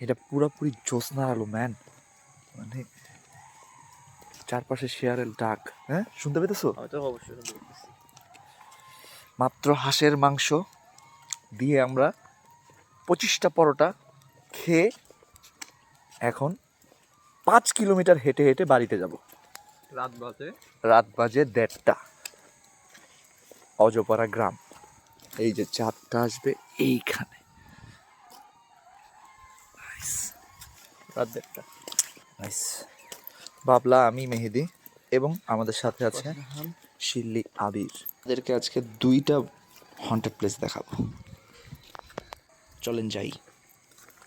এটা পুরোপুরি জ্যোৎস্নার আলো ম্যান মানে চারপাশে শেয়ারের ডাক হ্যাঁ? শুনতে পেতেছো? আমি তো অবশ্যই মাত্র হাঁসের মাংস দিয়ে আমরা পঁচিশটা পরোটা খেয়ে এখন পাঁচ কিলোমিটার হেঁটে হেঁটে বাড়িতে যাব। রাত বাজে। রাত বাজে দেড়টা। অজপাড়া গ্রাম। এই যে চাঁদটা আসবে এইখানে। রাত দেড়টা নাইস বাবলা আমি মেহেদি এবং আমাদের সাথে আছে শিল্লি আবির। তাদেরকে আজকে দুইটা হন্টেড প্লেস দেখাবো। চলেন যাই।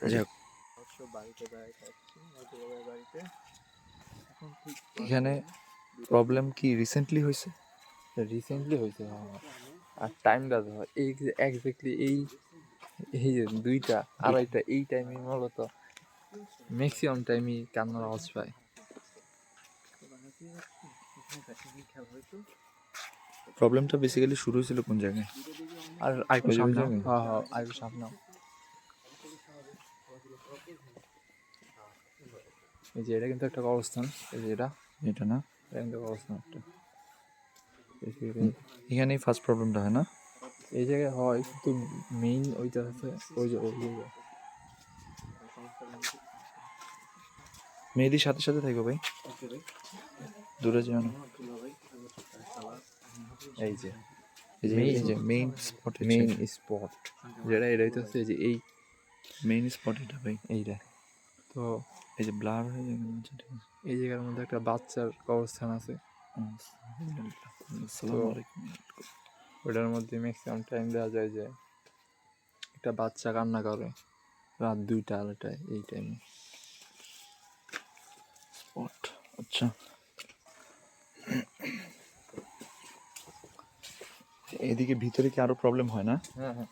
এখন প্রবলেম কি রিসেন্টলি হয়েছে? রিসেন্টলি হয়েছে হ্যাঁ। আর টাইমটা তো এই এক্স্যাক্টলি এই এই দুইটা আড়াইটা এই টাইমে মূলত ম্যাক্সিমাম টাইমই কান্নার আওয়াজ পায়। প্রবলেমটা বেসিক্যালি শুরু হয়েছিল কোন জায়গায়? আর আরেকটু সামনে হ্যাঁ হ্যাঁ আরেকটু সামনে এই যে এটা কিন্তু একটা কবরস্থান। এই যে এটা। এটা না? এটা কিন্তু কবরস্থান একটা। এখানেই ফার্স্ট প্রবলেমটা হয় না? এই জায়গায় হয় কিন্তু মেইন ওইটা আছে ওই যে ওই জায়গায়। মেহেদির সাথে সাথে থাকবে ভাই। দূরে যেও না। এই যে এই যে এই যে মেইন স্পট মেইন স্পট যেটা এটা হচ্ছে যে এই মেইন স্পট এটা ভাই। এইটা। তো এই যে ব্লার হয়ে যায় এই জায়গার মধ্যে একটা বাচ্চার কবরস্থান আছে। ওটার মধ্যে ম্যাক্সিমাম টাইম দেওয়া যায় যে একটা বাচ্চা কান্না করে। রাত দুইটা আড়াইটায় এই টাইমে স্পট আচ্ছা। এদিকে ভিতরে কি আরও প্রবলেম হয় না? হ্যাঁ হ্যাঁ।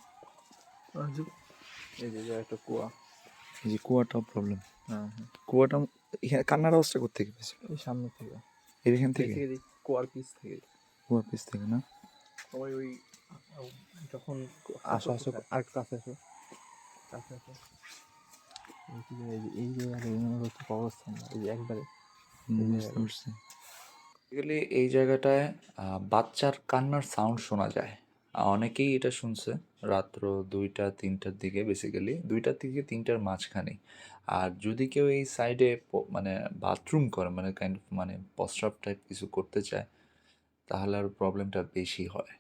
এই যে একটা কুয়া। এই যে কুয়াটাও প্রবলেম হ্যাঁ হ্যাঁ। কুয়াটা এখানে কান্নার অবস্থা করতে থেকে পেয়েছিল এই সামনে থেকে। এখান থেকে? থেকে কুয়ার পিস থেকে। কুয়ার পিস থেকে না? সবাই ওই যখন আসো আসো। আর কাছে আসো। কাছে আসো। এই একবারে বেসিক্যালি এই জায়গাটায় বাচ্চার কান্নার সাউন্ড শোনা যায়। অনেকেই এটা শুনছে রাত্র দুইটা, তিনটার দিকে বেসিক্যালি দুইটার থেকে তিনটার মাঝখানে আর যদি কেউ এই সাইডে মানে বাথরুম করে মানে কাইন্ড অফ মানে প্রস্রাব টাইপ কিছু করতে চায়, তাহলে আর প্রবলেমটা বেশি হয়।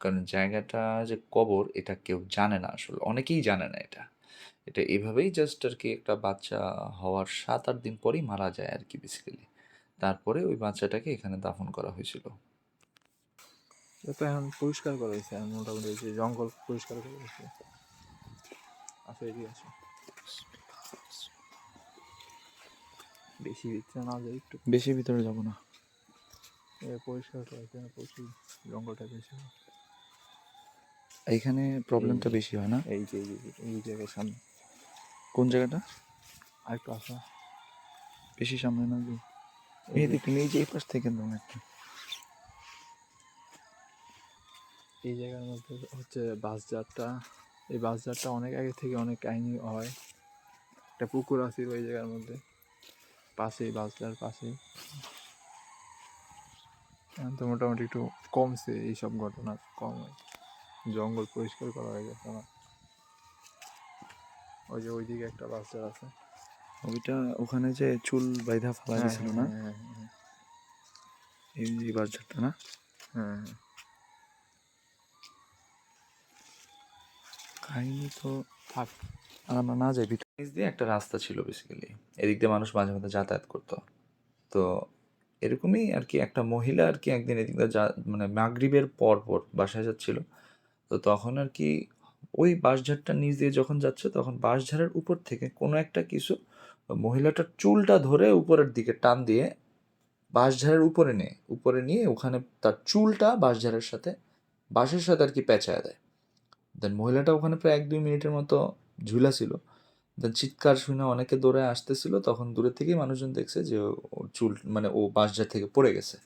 কারণ জায়গাটা যে কবর, এটা কেউ জানে না আসলে। অনেকেই জানে না এটা। এটা এভাবেই জাস্ট আর কি একটা বাচ্চা হওয়ার সাত আট দিন পরেই মারা যায় আর কি বেসিক্যালি তারপরে ওই বাচ্চাটাকে এখানে দাফন করা হয়েছিল। তো এখন পরিষ্কার করা হয়েছে মোটামুটি যে জঙ্গল পরিষ্কার করে হয়েছে। আসো এদিকে আসো। বেশি ভিতরে না যাই একটু বেশি ভিতরে যাব না। পরিষ্কার করা হয়েছে প্রচুর জঙ্গলটা বেশি এখানে প্রবলেমটা বেশি হয় না? এই যে এই যে এই জায়গার সামনে। কোন জায়গাটা? আর একটু আসা। বেশি সামনে না যে এই এই এই যে এই পাশ থেকে দাও একটা। এই জায়গার মধ্যে হচ্ছে বাসযাত্রা এই বাসযাত্রা অনেক আগে থেকে অনেক কাহিনী হয়। একটা পুকুর আছে ওই জায়গার মধ্যে। পাশেই বাসটার পাশেই। এখন তো মোটামুটি একটু কমছে এইসব ঘটনা কম হয়। জঙ্গল পরিষ্কার করা হয়ে গেছে আমার। ওই যে ওইদিকে একটা বাসটার আছে। ওইটা ওখানে যে চুল বাইধা ফেলা হ্যাঁ, গেছিল না? হ্যাঁ হ্যাঁ এই যে বাচ্চাটা না? হ্যাঁ কাহিনী তো থাক আর আমরা না যাই ভিতর নিচ দিয়ে একটা রাস্তা ছিল বেসিক্যালি এদিক দিয়ে মানুষ মাঝে মাঝে যাতায়াত করতো। তো এরকমই আর কি একটা মহিলা আর কি একদিন এদিক দিয়ে যা মানে মাগরিবের পর পর বাসায় যাচ্ছিল। তো তখন আর কি ওই বাঁশঝাড়টা নিচ দিয়ে যখন যাচ্ছে তখন বাঁশঝাড়ের উপর থেকে কোনো একটা কিছু মহিলাটার চুলটা ধরে উপরের দিকে টান দিয়ে বাঁশঝাড়ের উপরে নিয়ে উপরে নিয়ে ওখানে তার চুলটা বাঁশঝাড়ের সাথে, বাঁশের সাথে আর কি পেঁচায় দেয়। দেন মহিলাটা ওখানে প্রায় এক দুই মিনিটের মতো ঝুলা ছিল। দেন চিৎকার শুনে অনেকে দৌড়ে আসতেছিল, তখন দূরে থেকেই মানুষজন দেখছে যে ওর চুল মানে ও বাঁশঝাড় থেকে পড়ে গেছে।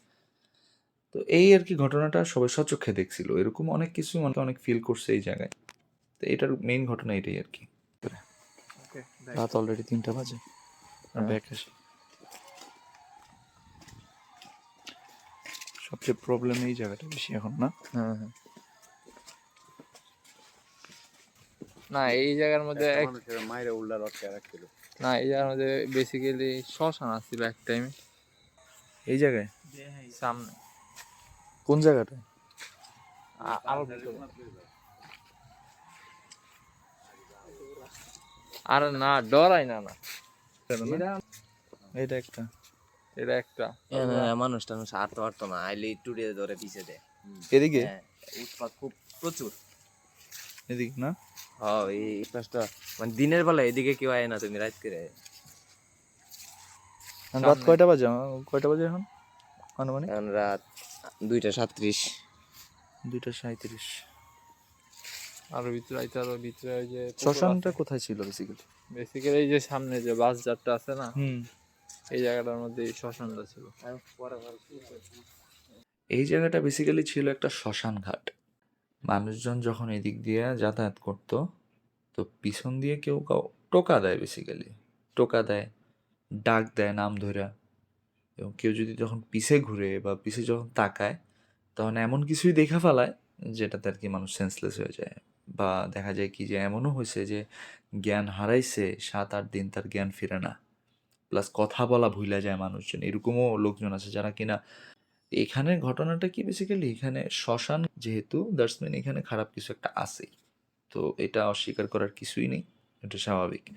তো এই আর কি ঘটনাটা সবাই সচক্ষে দেখছিল। এরকম অনেক কিছু অনেক ফিল করছে এই জায়গায়। তো এটার মেইন ঘটনা এটাই আর কি রাত অলরেডি তিনটা বাজে। আর হ্যাঁ। ব্যাক আসে। সবচেয়ে প্রবলেম এই জায়গাটা বেশি এখন না? হ্যাঁ হ্যাঁ। না এই জায়গার মধ্যে এক মায়ের উল্লা রটকে রাখছিল। না এই জায়গার মধ্যে বেসিক্যালি শ্মশান আসছিল এক টাইমে এই জায়গায়? সামনে। কোন জায়গাটা? আরও আর না ডরাই না না। এটা একটা। এটা একটা। মানুষ টানুষ হাঁটতে পারতো না আইলে ধরে পিছে দেয়। এদিকে? হ্যাঁ, উৎপাত খুব প্রচুর। এদিকে না? হ্যাঁ এই পাশটা মানে দিনের বেলা এদিকে কেউ আয় না তুমি রাত করে রাত কয়টা বাজে? কয়টা বাজে এখন? আনুমানিক? এখন রাত দুইটা সাতত্রিশ দুইটা সাঁত্রিশ। আরও ভিতরে আইতে আরও ভিতরে ওই যে শ্মশানটা কোথায় ছিল বেসিক্যালি বেসিক্যালি এই যে সামনে যে বাস যারটা আছে না হুম। এই জায়গাটার মধ্যে শ্মশানটা ছিল। এই জায়গাটা বেসিক্যালি ছিল একটা শ্মশান ঘাট। মানুষজন যখন এদিক দিয়ে যাতায়াত করত তো পিছন দিয়ে কেউ কাউ টোকা দেয় বেসিক্যালি টোকা দেয় ডাক দেয় নাম ধরে এবং কেউ যদি যখন পিছে ঘুরে বা পিছে যখন তাকায় তখন এমন কিছুই দেখা ফেলায় যেটাতে আর কি মানুষ সেন্সলেস হয়ে যায়। বা দেখা যায় কি যে এমনও হয়েছে যে জ্ঞান হারাইছে, সাত, আট দিন তার জ্ঞান ফিরে না। প্লাস কথা বলা ভুলে যায় মানুষজন। এরকমও লোকজন আছে যারা কিনা এখানে ঘটনাটা কি বেসিক্যালি এখানে শ্মশান যেহেতু দ্যাটস এখানে খারাপ কিছু একটা আছেই। তো এটা অস্বীকার করার কিছুই নেই। এটা স্বাভাবিক।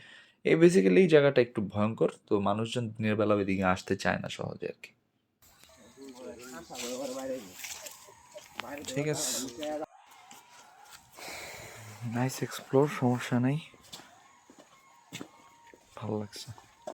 এই বেসিক্যালি এই জায়গাটা একটু ভয়ঙ্কর। তো মানুষজন দিনের বেলা ওইদিকে আসতে চায় না সহজে আর কি। ঠিক আছে। নাইস এক্সপ্লোর সমস্যা নেই। ভালো লাগছে।